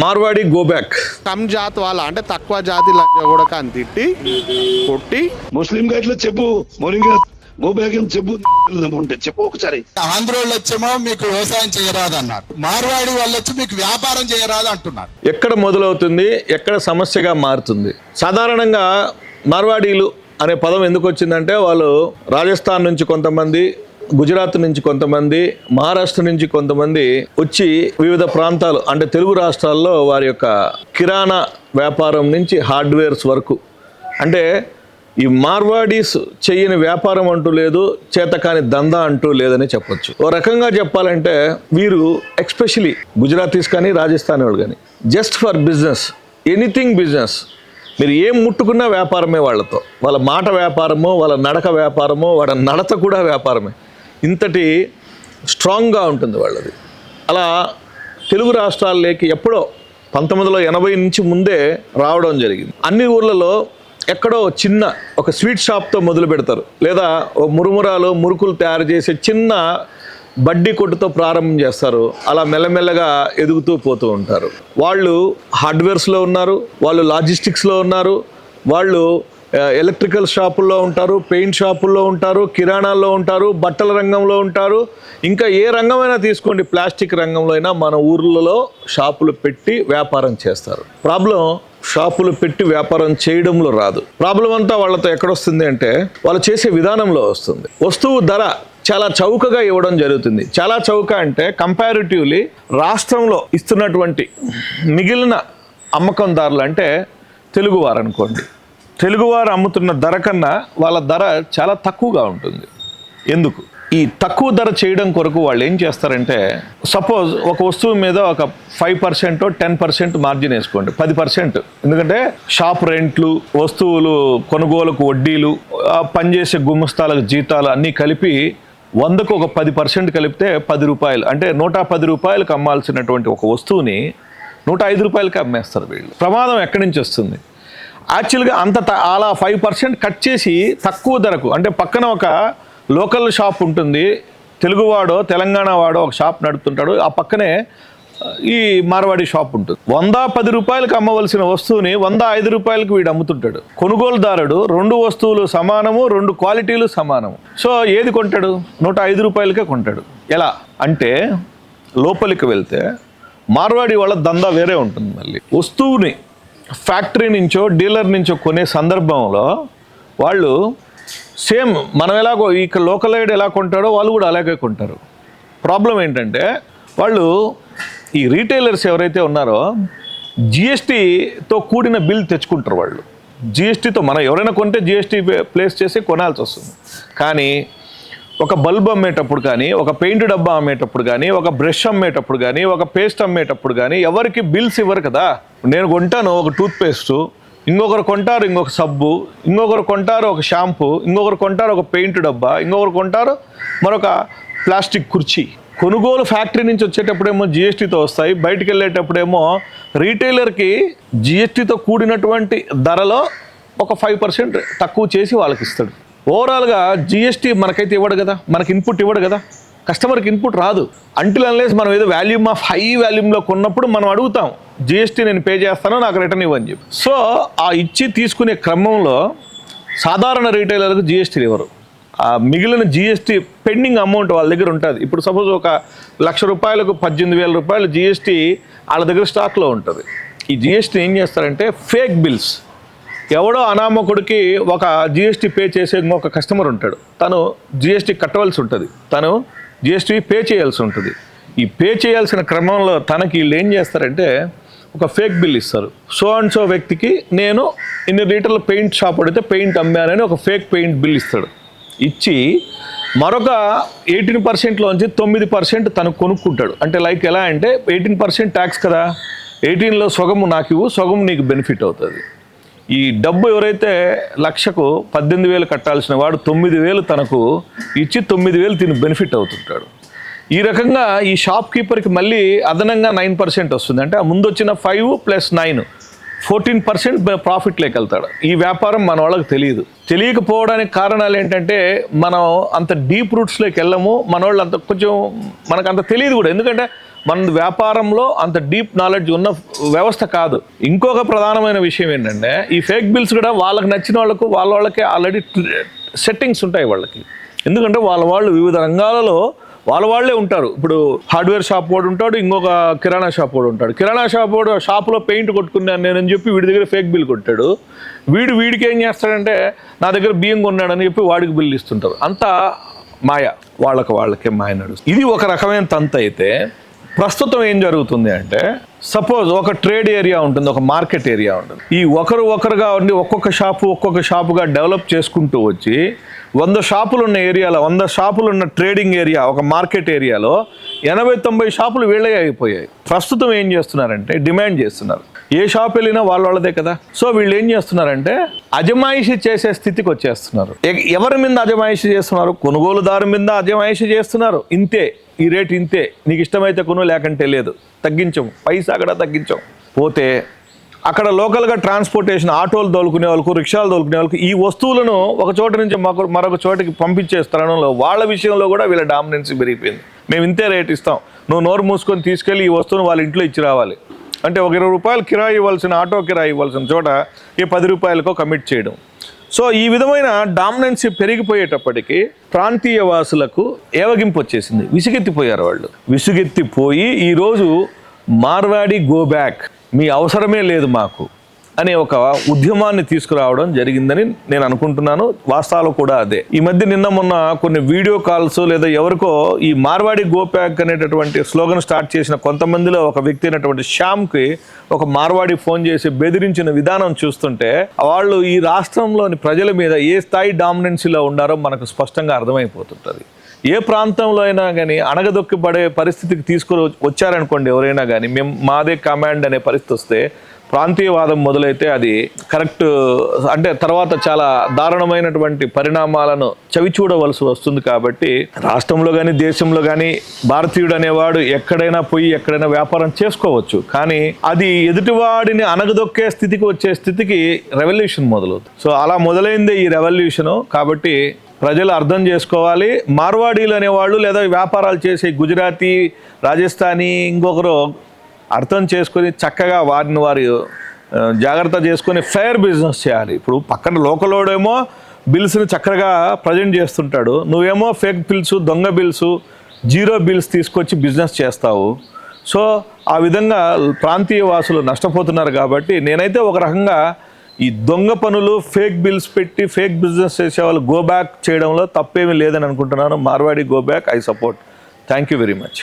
Marwadi go back. Come జాత్ వాళ్ళ అంటే తక్కువ జాతి లంజ కూడా అని తిట్టి కొట్టి. ముస్లిం గా ఇట్లా చెప్పు చెప్పు ఉంటే చెప్పు ఒకసారి. ఆంధ్రోళ్ళు వచ్చేమో మీకు వ్యవసాయం చేయరాదు అన్నారు మార్వాడి వాళ్ళు వచ్చి మీకు వ్యాపారం చేయరాదు అంటున్నారు. ఎక్కడ మొదలవుతుంది? ఎక్కడ సమస్యగా మారుతుంది? సాధారణంగా మార్వాడీలు అనే పదం ఎందుకు వచ్చిందంటే వాళ్ళు రాజస్థాన్ నుంచి కొంతమంది గుజరాత్ నుంచి కొంతమంది మహారాష్ట్ర నుంచి కొంతమంది వచ్చి వివిధ ప్రాంతాలు అంటే తెలుగు రాష్ట్రాల్లో వారి యొక్క కిరాణా వ్యాపారం నుంచి హార్డ్వేర్స్ వరకు. అంటే ఈ మార్వాడీస్ చేయని వ్యాపారం అంటూ లేదు చేతకాని దందా అంటూ లేదని చెప్పొచ్చు. ఓ రకంగా చెప్పాలంటే వీరు ఎక్స్పెషలీ గుజరాతీస్ కానీ రాజస్థానీ వాళ్ళు కానీ just for business anything business. మీరు ఏం ముట్టుకున్నా వ్యాపారమే వాళ్ళతో. వాళ్ళ మాట వ్యాపారమో వాళ్ళ నడక వ్యాపారమో వాళ్ళ నడత కూడా వ్యాపారమే. ఇంతటి స్ట్రాంగ్గా ఉంటుంది వాళ్ళది. అలా తెలుగు రాష్ట్రాల్లోకి ఎప్పుడో పంతొమ్మిది వందల ఎనభై నుంచి ముందే రావడం జరిగింది. అన్ని ఊర్లలో ఎక్కడో చిన్న ఒక స్వీట్ షాప్తో మొదలు పెడతారు. లేదా ఓ మురుమురాలు మురుకులు తయారు చేసే చిన్న బడ్డీ కొట్టుతో ప్రారంభం చేస్తారు. అలా మెల్లమెల్లగా ఎదుగుతూ పోతూ ఉంటారు. వాళ్ళు హార్డ్వేర్స్లో ఉన్నారు వాళ్ళు లాజిస్టిక్స్లో ఉన్నారు వాళ్ళు ఎలక్ట్రికల్ షాపుల్లో ఉంటారు పెయింట్ షాపుల్లో ఉంటారు కిరాణాల్లో ఉంటారు బట్టల రంగంలో ఉంటారు. ఇంకా ఏ రంగమైనా తీసుకోండి ప్లాస్టిక్ రంగంలో అయినా మన ఊర్లలో షాపులు పెట్టి వ్యాపారం చేస్తారు. ప్రాబ్లం షాపులు పెట్టి వ్యాపారం చేయడంలో రాదు. ప్రాబ్లం అంతా వాళ్ళతో ఎక్కడొస్తుంది అంటే వాళ్ళు చేసే విధానంలో వస్తుంది. వస్తువు ధర చాలా చౌకగా ఇవ్వడం జరుగుతుంది. చాలా చౌక అంటే కంపారిటివ్లీ రాష్ట్రంలో ఇస్తున్నటువంటి మిగిలిన అమ్మకందారులు అంటే తెలుగువారు అనుకోండి. తెలుగువారు అమ్ముతున్న ధర కన్నా వాళ్ళ ధర చాలా తక్కువగా ఉంటుంది. ఎందుకు? ఈ తక్కువ ధర చేయడం కొరకు వాళ్ళు ఏం చేస్తారంటే సపోజ్ ఒక వస్తువు మీద ఒక five percent ten percent margin వేసుకోండి. పది పర్సెంట్ ఎందుకంటే షాప్ రెంట్లు వస్తువులు కొనుగోలుకు వడ్డీలు పనిచేసే గుమస్తాలకు జీతాలు అన్నీ కలిపి వందకు ఒక పది పర్సెంట్ కలిపితే పది రూపాయలు. అంటే నూట పది రూపాయలకు అమ్మాల్సినటువంటి ఒక వస్తువుని నూట ఐదు రూపాయలకి అమ్మేస్తారు వీళ్ళు. ప్రమాదం ఎక్కడి నుంచి వస్తుంది? యాక్చువల్గా అంత త- అలా ఫైవ్ పర్సెంట్ కట్ చేసి తక్కువ ధరకు అంటే పక్కన ఒక లోకల్ షాప్ ఉంటుంది తెలుగువాడో తెలంగాణ వాడో ఒక షాప్ నడుపుతుంటాడు ఆ పక్కనే ఈ మార్వాడి షాప్ ఉంటుంది. వంద పది రూపాయలకు అమ్మవలసిన వస్తువుని వంద ఐదు రూపాయలకు వీడు అమ్ముతుంటాడు. కొనుగోలుదారుడు రెండు వస్తువులు సమానము రెండు క్వాలిటీలు సమానము. సో ఏది కొంటాడు? నూట ఐదు రూపాయలకే కొంటాడు. ఎలా? అంటే లోపలికి వెళ్తే మార్వాడి వాళ్ళ దందా వేరే ఉంటుంది మళ్ళీ. వస్తువుని ఫ్యాక్టరీ నుంచో డీలర్ నుంచో కొనే సందర్భంలో వాళ్ళు సేమ్ మనం ఎలాగో ఇక్కడ లోకల్ ఐడ్ ఎలా కొంటాడో వాళ్ళు కూడా అలాగే కొంటారు. ప్రాబ్లం ఏంటంటే వాళ్ళు ఈ రీటైలర్స్ ఎవరైతే ఉన్నారో జిఎస్టీతో కూడిన బిల్ తెచ్చుకుంటారు వాళ్ళు. జిఎస్టీతో మనం ఎవరైనా కొంటే జిఎస్టీ ప్లేస్ చేసి కొనాల్సి వస్తుంది. కానీ ఒక బల్బ్ అమ్మేటప్పుడు కానీ ఒక పెయింట్ డబ్బా అమ్మేటప్పుడు కానీ ఒక బ్రష్ అమ్మేటప్పుడు కానీ ఒక పేస్ట్ అమ్మేటప్పుడు కానీ ఎవరికి బిల్స్ ఇవ్వరు కదా. నేను కొంటాను ఒక టూత్ పేస్ట్ ఇంకొకరు కొంటారు ఇంకొక సబ్బు ఇంకొకరు కొంటారు ఒక షాంపూ ఇంకొకరు కొంటారు ఒక పెయింట్ డబ్బా ఇంకొకరు కొంటారు మరొక ప్లాస్టిక్ కుర్చీ. కొనుగోలు ఫ్యాక్టరీ నుంచి వచ్చేటప్పుడేమో జిఎస్టీతో వస్తాయి బయటికి వెళ్ళేటప్పుడేమో రీటైలర్కి జిఎస్టీతో కూడినటువంటి ధరలో ఒక ఫైవ్ పర్సెంట్ తక్కువ చేసి వాళ్ళకి ఇస్తాడు ఓవరాల్గా జిఎస్టీ మనకైతే ఇవ్వడు కదా మనకి ఇన్పుట్ ఇవ్వడు కదా. కస్టమర్కి ఇన్పుట్ రాదు. అంటిల్ అన్లేస్ మనం ఏదో వాల్యూమ్ ఆఫ్ హై వాల్యూమ్లో కొన్నప్పుడు మనం అడుగుతాం జిఎస్టీ నేను పే చేస్తాను నాకు రిటర్న్ ఇవ్వని చెప్పి. సో ఆ ఇచ్చి తీసుకునే క్రమంలో సాధారణ రీటైలర్లకు జిఎస్టీలు ఇవ్వరు. ఆ మిగిలిన జిఎస్టీ పెండింగ్ అమౌంట్ వాళ్ళ దగ్గర ఉంటుంది. ఇప్పుడు సపోజ్ ఒక లక్ష రూపాయలకు పద్దెనిమిది వేల రూపాయలు జిఎస్టీ వాళ్ళ దగ్గర స్టాక్లో ఉంటుంది. ఈ జిఎస్టీ ఏం చేస్తారంటే ఫేక్ బిల్స్ ఎవడో అనామకుడికి ఒక జిఎస్టీ పే చేసే ఇంకొక కస్టమర్ ఉంటాడు. తను జిఎస్టీ కట్టవలసి ఉంటుంది. తను జిఎస్టీ పే చేయాల్సి ఉంటుంది. ఈ పే చేయాల్సిన క్రమంలో తనకి వీళ్ళు ఏం చేస్తారంటే ఒక ఫేక్ బిల్ ఇస్తారు. సో అండ్ సో వ్యక్తికి నేను ఇన్ని లీటర్ల పెయింట్ షాప్ అడిగితే పెయింట్ అమ్మానని ఒక ఫేక్ పెయింట్ బిల్ ఇస్తాడు. ఇచ్చి మరొక ఎయిటీన్ పర్సెంట్లోంచి తొమ్మిది పర్సెంట్ తను కొనుక్కుంటాడు. అంటే లైక్ ఎలా అంటే ఎయిటీన్ పర్సెంట్ ట్యాక్స్ కదా. ఎయిటీన్లో సగము నాకు ఇవ్వు సగం నీకు బెనిఫిట్ అవుతుంది. ఈ డబ్బు ఎవరైతే లక్షకు పద్దెనిమిది వేలు కట్టాల్సిన వాడు తొమ్మిది వేలు తనకు ఇచ్చి తొమ్మిది వేలు తిని బెనిఫిట్ అవుతుంటాడు. ఈ రకంగా ఈ షాప్ కీపర్కి మళ్ళీ అదనంగా నైన్ పర్సెంట్ వస్తుంది. అంటే ఆ ముందు వచ్చిన five plus nine fourteen percent ప్రాఫిట్లోకి వెళ్తాడు ఈ వ్యాపారం మన వాళ్ళకి తెలియదు. తెలియకపోవడానికి కారణాలు ఏంటంటే మనం అంత డీప్ రూట్స్లోకి వెళ్ళము. మన వాళ్ళు అంత కొంచెం మనకు అంత తెలియదు కూడా. ఎందుకంటే మన వ్యాపారంలో అంత డీప్ నాలెడ్జ్ ఉన్న వ్యవస్థ కాదు. ఇంకొక ప్రధానమైన విషయం ఏంటంటే ఈ ఫేక్ బిల్స్ కూడా వాళ్ళకి నచ్చిన వాళ్ళకు వాళ్ళ వాళ్ళకే ఆల్రెడీ సెట్టింగ్స్ ఉంటాయి వాళ్ళకి. ఎందుకంటే వాళ్ళ వాళ్ళు వివిధ రంగాలలో వాళ్ళ వాళ్ళే ఉంటారు. ఇప్పుడు హార్డ్వేర్ షాప్ వాడు ఉంటాడు ఇంకొక కిరాణా షాప్ వాడు ఉంటాడు. కిరాణా షాప్ వాడు షాప్లో పెయింట్ కొట్టుకున్నాను నేనని చెప్పి వీడి దగ్గర ఫేక్ బిల్ కొట్టాడు. వీడు వీడికి ఏం చేస్తాడంటే నా దగ్గర బియ్యం కొన్నాడని చెప్పి వాడికి బిల్ ఇస్తుంటారు అంతా మాయ. వాళ్ళకి వాళ్ళకే మాయ నడుస్తుంది. ఇది ఒక రకమైన తంత అయితే ప్రస్తుతం ఏం జరుగుతుంది అంటే సపోజ్ ఒక ట్రేడ్ ఏరియా ఉంటుంది ఒక మార్కెట్ ఏరియా ఉంటుంది. ఈ ఒకరు ఒకరుగా ఉండి ఒక్కొక్క షాపు ఒక్కొక్క షాపుగా డెవలప్ చేసుకుంటూ వచ్చి వంద షాపులు ఉన్న ఏరియాలో వంద షాపులు ఉన్న ట్రేడింగ్ ఏరియా ఒక మార్కెట్ ఏరియాలో ఎనభై తొంభై షాపులు వీళ్ళే అయిపోయాయి. ప్రస్తుతం ఏం చేస్తున్నారంటే డిమాండ్ చేస్తున్నారు. ఏ షాప్ వెళ్ళినా వాళ్ళ వాళ్ళదే కదా. సో వీళ్ళు ఏం చేస్తున్నారంటే అజమాయిషి చేసే స్థితికి వచ్చేస్తున్నారు. ఎవరి మీద అజమాయిషి చేస్తున్నారు? కొనుగోలుదారు మీద అజమాయిషి చేస్తున్నారు. ఇంతే. ఈ రేటు ఇంతే. నీకు ఇష్టమైతే కొను లేకంటే లేదు. తగ్గించం పైసా కూడా తగ్గించం పోతే అక్కడ లోకల్గా ట్రాన్స్పోర్టేషన్ ఆటోలు తోలుకునే వాళ్ళకు రిక్షాలు తోలుకునే వాళ్ళకు ఈ వస్తువులను ఒక చోట నుంచి మరొక మరొక చోటకి పంపించే స్థలంలో వాళ్ళ విషయంలో కూడా వీళ్ళ డామినెన్సీ పెరిగిపోయింది. మేము ఇంతే రేట్ ఇస్తాం. నువ్వు నోరు మూసుకొని తీసుకెళ్ళి ఈ వస్తువును వాళ్ళ ఇంట్లో ఇచ్చి రావాలి. అంటే ఒక ఇరవై రూపాయలు కిరాయి ఇవ్వాల్సిన ఆటో కిరాయి ఇవ్వాల్సిన చోట ఈ పది రూపాయలకో కమిట్ చేయడం. సో ఈ విధమైన డామినెన్సీ పెరిగిపోయేటప్పటికి ప్రాంతీయ వాసులకు ఏవగింపు వచ్చేసింది. విసుగెత్తిపోయారు వాళ్ళు. విసుగెత్తిపోయి ఈరోజు మార్వాడి గో బ్యాక్. మీ అవసరమే లేదు మాకు. అనే ఒక ఉద్యమాన్ని తీసుకురావడం జరిగిందని నేను అనుకుంటున్నాను. వాస్తవాలు కూడా అదే. ఈ మధ్య నిన్న మొన్న కొన్ని వీడియో కాల్స్ లేదా ఎవరికో ఈ మార్వాడి గోప్యాక్ అనేటటువంటి స్లోగన్ స్టార్ట్ చేసిన కొంతమందిలో ఒక వ్యక్తి అయినటువంటి శ్యామ్కి ఒక మార్వాడి ఫోన్ చేసి బెదిరించిన విధానం చూస్తుంటే వాళ్ళు ఈ రాష్ట్రంలోని ప్రజల మీద ఏ స్థాయి డామినెన్సీలో ఉండారో మనకు స్పష్టంగా అర్థమైపోతుంటుంది. ఏ ప్రాంతంలో అయినా కానీ అణగదొక్కిపడే పరిస్థితికి తీసుకుని వచ్చారనుకోండి ఎవరైనా కానీ మేము మాదే కమాండ్ అనే పరిస్థితి వస్తే ప్రాంతీయవాదం మొదలైతే అది కరెక్ట్ అంటే తర్వాత చాలా దారుణమైనటువంటి పరిణామాలను చవిచూడవలసి వస్తుంది కాబట్టి రాష్ట్రంలో కానీ దేశంలో కానీ భారతీయుడు అనేవాడు ఎక్కడైనా పోయి ఎక్కడైనా వ్యాపారం చేసుకోవచ్చు. కానీ అది ఎదుటివాడిని అనగదొక్కే స్థితికి వచ్చే స్థితికి రెవల్యూషన్ మొదలవుతుంది. సో అలా మొదలైందే ఈ రెవల్యూషను. కాబట్టి ప్రజలు అర్థం చేసుకోవాలి. మార్వాడీలు అనేవాళ్ళు లేదా వ్యాపారాలు చేసే గుజరాతీ రాజస్థానీ ఇంకొకరు అర్థం చేసుకొని చక్కగా వారిని వారు జాగ్రత్త చేసుకొని ఫెయిర్ బిజినెస్ చేయాలి. ఇప్పుడు పక్కన లోకలోడేమో బిల్స్ని చక్కగా ప్రజెంట్ చేస్తుంటాడు. నువ్వేమో ఫేక్ బిల్స్ దొంగ బిల్స్ జీరో బిల్స్ తీసుకొచ్చి బిజినెస్ చేస్తావు. సో ఆ విధంగా ప్రాంతీయ వాసులు నష్టపోతున్నారు కాబట్టి నేనైతే ఒక రకంగా ఈ దొంగ పనులు ఫేక్ బిల్స్ పెట్టి ఫేక్ బిజినెస్ చేసే వాళ్ళు గో బ్యాక్ చేయడంలో తప్పేమీ లేదని అనుకుంటున్నాను. Marwadi go back I support. Thank you very much.